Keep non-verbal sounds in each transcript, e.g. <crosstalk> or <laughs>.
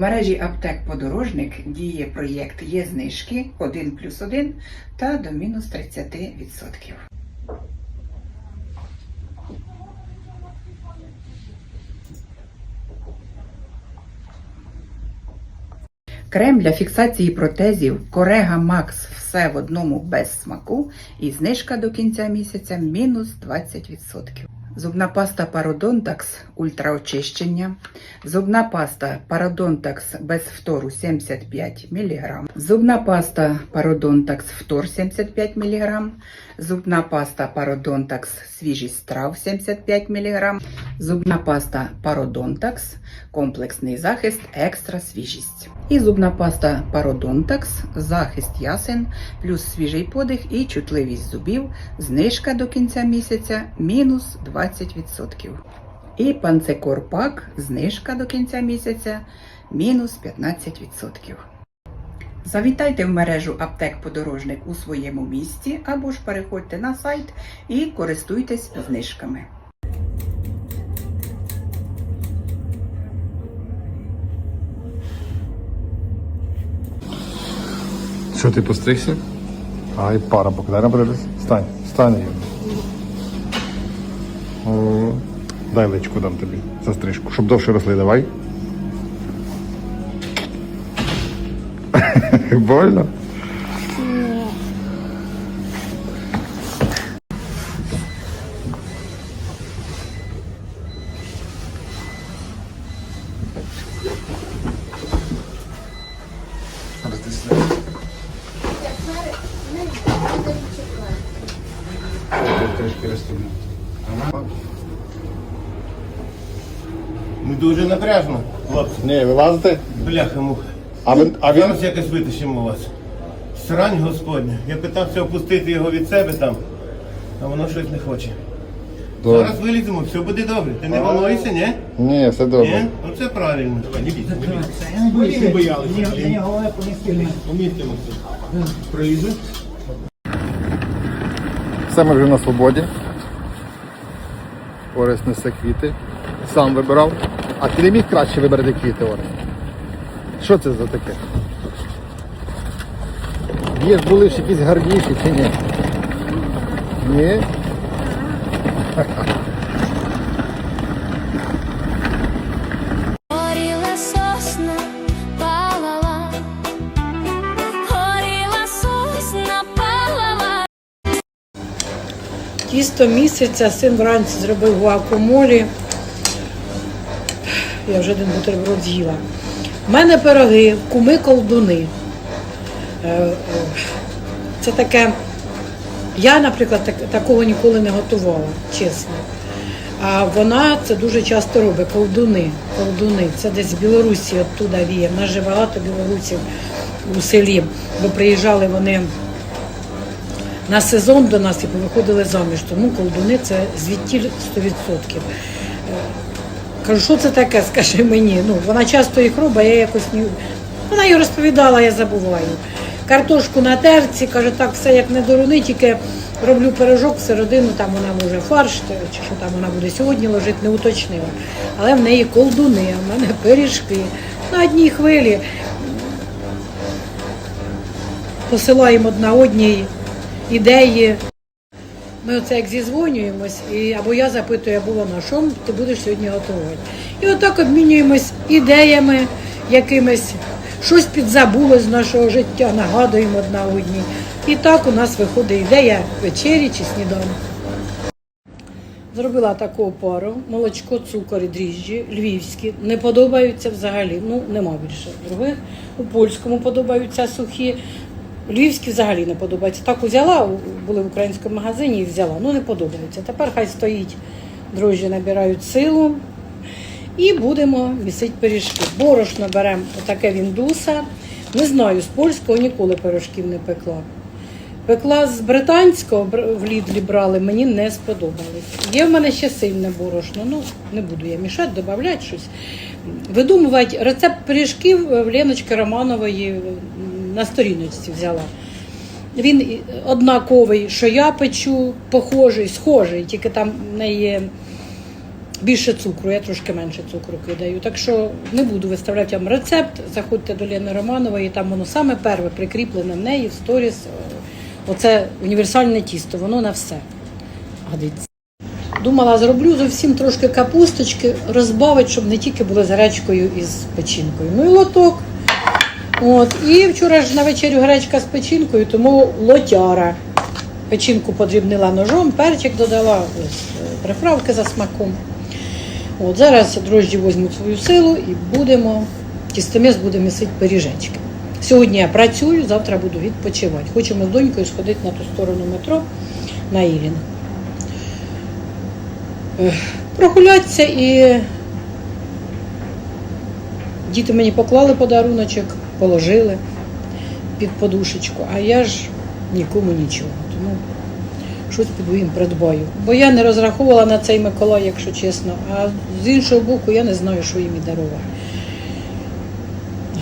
мережі аптек Подорожник діє проєкт Є знижки 1 плюс 1 та до мінус 30%. Крем для фіксації протезів Корега Макс все в одному без смаку і знижка до кінця місяця мінус 20%. Зубна паста Пародонтакс ультраочищення. Зубна паста Пародонтакс без фтору 75 мг. Зубна паста Пародонтакс фтор 75 мг. Зубна паста Пародонтакс свіжість трав 75 мг. Зубна паста Пародонтакс комплексний захист екстра свіжість. І зубна паста Пародонтакс захист ясен плюс свіжий подих і чутливість зубів. Знижка до кінця місяця мінус 20%. І панцекорпак знижка до кінця місяця мінус 15%. Завітайте в мережу аптек подорожник у своєму місті або ж переходьте на сайт і користуйтесь знижками. Що ти постригся? Ай, пара покидай на подивись. Стань, стань. Дай личку дам тобі за стрижку, щоб довше росли, давай. Больно? Не дуже напряжно, хлопці. Ні, вилазите? Бляха муха. А він, а він, Зараз якось витащимо вас. Срань Господня. Я питався опустити його від себе там, а воно щось не хоче. Добре. Зараз виліземо, все буде добре. Ти не волнуйся, ні? Ні, все Ні? добре. Ну це правильно. Не бійся, не бійся. Вони боялися. Ні, головне помістимося. Пролізу. Все ми вже на свободі. Орест несе квіти. Сам вибирав. А ти не міг краще вибрати квіти, Орест? Що це за таке? Є ж були ж якісь гарніші чи ні? Ні? Горіла сосна, палала, горіла сосна, палала. Тісто місяця, син вранці зробив гуакамолі. Я вже один бутерброд з'їла. У мене пироги, куми колдуни. Е, е, Це таке. Я, наприклад, так- такого ніколи не готувала, чесно. А вона це дуже часто робить. Колдуни. Колдуни. Це десь з Білорусі оттуда віє. В нас же багато білорусів у селі, бо приїжджали вони на сезон до нас і повиходили заміж. Тому колдуни це звідтіль 100%. Кажу, що це таке, <laughs> скажи мені. Ну, вона часто їх робить, я якось не. Вона їй розповідала, я забуваю. Картошку на терці, каже, так, все як не дорони, тільки роблю пирожок всередину, там вона може фарш, чи що там вона буде сьогодні ложити, не уточнила. Але в неї колдуни, а в мене пиріжки. На одній хвилі посилаємо одна одній ідеї. Ми оце як зізвонюємось, і або я запитую, або вона, що ти будеш сьогодні готувати. І отак обмінюємось ідеями якимись, щось підзабулось з нашого життя, нагадуємо одна одній. І так у нас виходить ідея вечері чи сніданку. Зробила таку опару, молочко, цукор і дріжджі, львівські, не подобаються взагалі, ну нема більше других. У польському подобаються сухі. Львівські взагалі не подобаються. Так узяла, були в українському магазині і взяла. Ну не подобаються. Тепер хай стоїть, дрожжі набирають силу. І будемо місити пиріжки. Борошно беремо отаке віндуса. Не знаю, з польського ніколи пирожків не пекла. Пекла з британського в Лідлі брали, мені не сподобались. Є в мене ще сильне борошно, ну не буду я мішати, додавати щось. Видумувати рецепт пиріжків в Леночки Романової на сторіночці взяла. Він однаковий, що я печу, похожий, схожий, тільки там в неї більше цукру, я трошки менше цукру кидаю. Так що не буду виставляти вам рецепт. Заходьте до Лени Романової, там воно саме перше прикріплене в неї в сторіс. Оце універсальне тісто, воно на все годиться. Думала, зроблю зовсім трошки капусточки, розбавити, щоб не тільки були з гречкою і з печінкою. Ну і лоток. От. І вчора ж на вечерю гречка з печінкою, тому лотяра. Печінку подрібнила ножом, перчик додала, е, приправки за смаком. От, зараз дрожджі візьмуть свою силу і будемо, тістоміс буде місити пиріжечки. Сьогодні я працюю, завтра буду відпочивати. Хочемо з донькою сходити на ту сторону метро на Ілін. Прогулятися і діти мені поклали подаруночок, положили під подушечку, а я ж нікому нічого. Тому щось піду їм придбаю. Бо я не розраховувала на цей Миколай, якщо чесно. А з іншого боку, я не знаю, що їм і дарувати.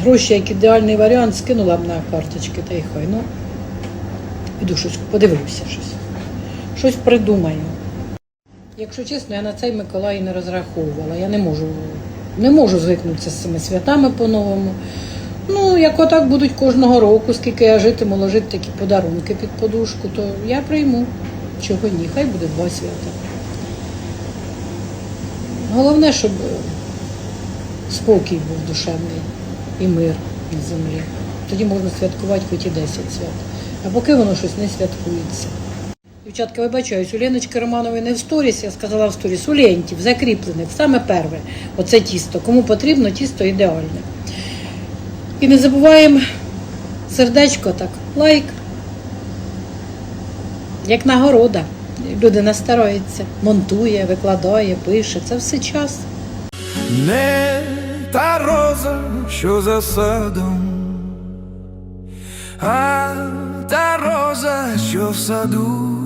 Гроші, як ідеальний варіант, скинула б на карточки, та й хай. Ну, піду щось подивлюся щось. Щось придумаю. Якщо чесно, я на цей Миколай не розраховувала. Я не можу, не можу звикнутися з цими святами по-новому. Ну, як отак будуть кожного року, скільки я житиму, ложити такі подарунки під подушку, то я прийму. Чого ні, хай буде два свята. Головне, щоб е, спокій був душевний і мир на землі. Тоді можна святкувати хоч і 10 свят. А поки воно щось не святкується. Дівчатка, вибачаюсь, у Леночки Романової не в сторіс, я сказала в сторіс, у лентів, закріплених, саме перше, оце тісто. Кому потрібно, тісто ідеальне. І не забуваємо сердечко так, лайк. Як нагорода. Людина старається, монтує, викладає, пише. Це все час. Не та роза, що за садом, а та роза, що в саду.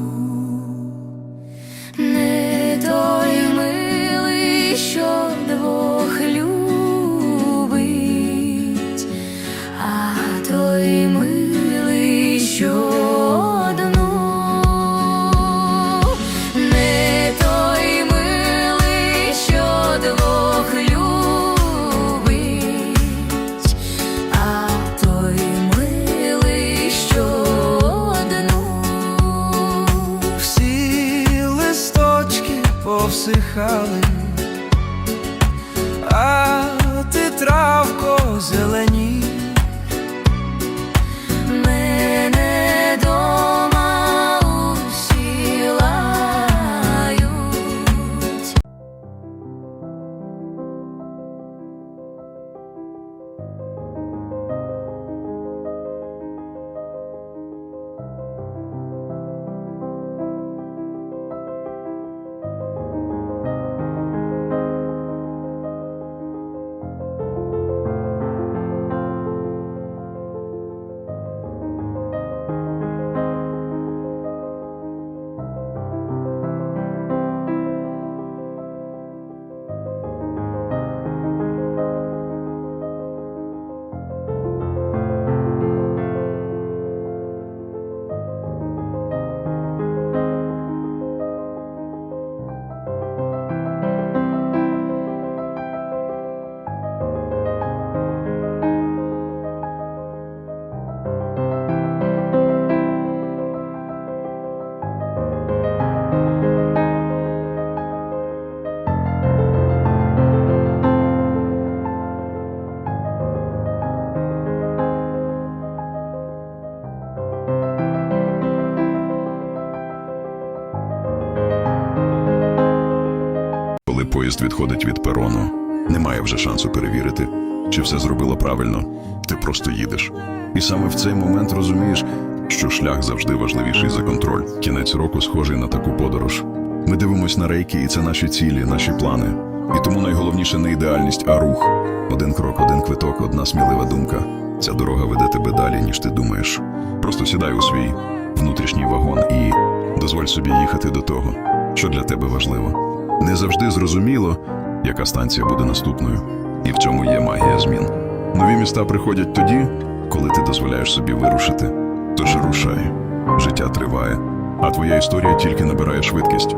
Повсихали, а ти травко зелені. Поїзд відходить від перону, немає вже шансу перевірити, чи все зробило правильно. Ти просто їдеш. І саме в цей момент розумієш, що шлях завжди важливіший за контроль. Кінець року схожий на таку подорож. Ми дивимось на рейки, і це наші цілі, наші плани. І тому найголовніше не ідеальність, а рух. Один крок, один квиток, одна смілива думка. Ця дорога веде тебе далі, ніж ти думаєш. Просто сідай у свій внутрішній вагон і дозволь собі їхати до того, що для тебе важливо. Не завжди зрозуміло, яка станція буде наступною, і в цьому є магія змін. Нові міста приходять тоді, коли ти дозволяєш собі вирушити. Тож рушай, життя триває, а твоя історія тільки набирає швидкість.